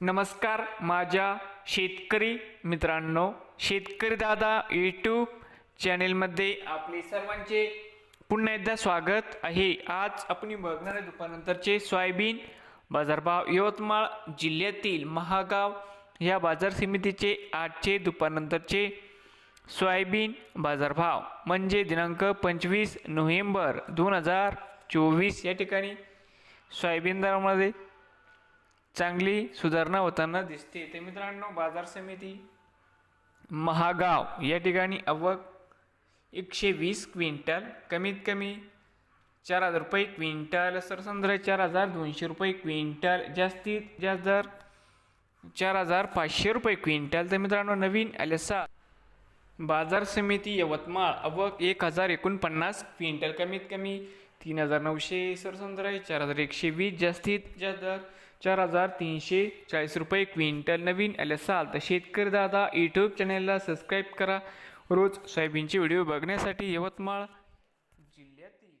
नमस्कार माझ्या शेतकरी मित्रांनो शेतकरी दादा यूट्यूब चॅनेलमध्ये आपले सर्वांचे पुन्हा एकदा स्वागत आहे. आज आपण बघणार आहे दुपारनंतरचे सोयाबीन बाजारभाव. यवतमाळ जिल्ह्यातील महागाव या बाजार समितीचे आजचे दुपारनंतरचे सोयाबीन बाजारभाव. म्हणजे दिनांक पंचवीस नोव्हेंबर दोन हजार चोवीस या ठिकाणी सोयाबीन दरामध्ये चांगली सुधारणा होताना दिसते. ते मित्रांनो बाजार समिती महागाव या ठिकाणी आवक एकशे वीस क्विंटल कमीत कमी चार हजार रुपये क्विंटल सरसंद्र चार हजार दोनशे रुपये क्विंटल जास्तीत जास्त दर चार हजार पाचशे रुपये क्विंटल. तर मित्रांनो नवीन एलेसा बाजार समिती यवतमाळ. अवक एक हजार एकोणपन्नास क्विंटल कमीत कमी तीन हजार नऊशे सरसंद्र चार हजार एकशे वीस जास्तीत जास्त दर चार हजार तीनशे चाळीस रुपये क्विंटल. नवीन असाल तर शेतकरी दादा यूट्यूब चॅनलला सबस्क्राईब करा. रोज सोयाबीनचे व्हिडिओ बघण्यासाठी यवतमाळ जिल्ह्यातील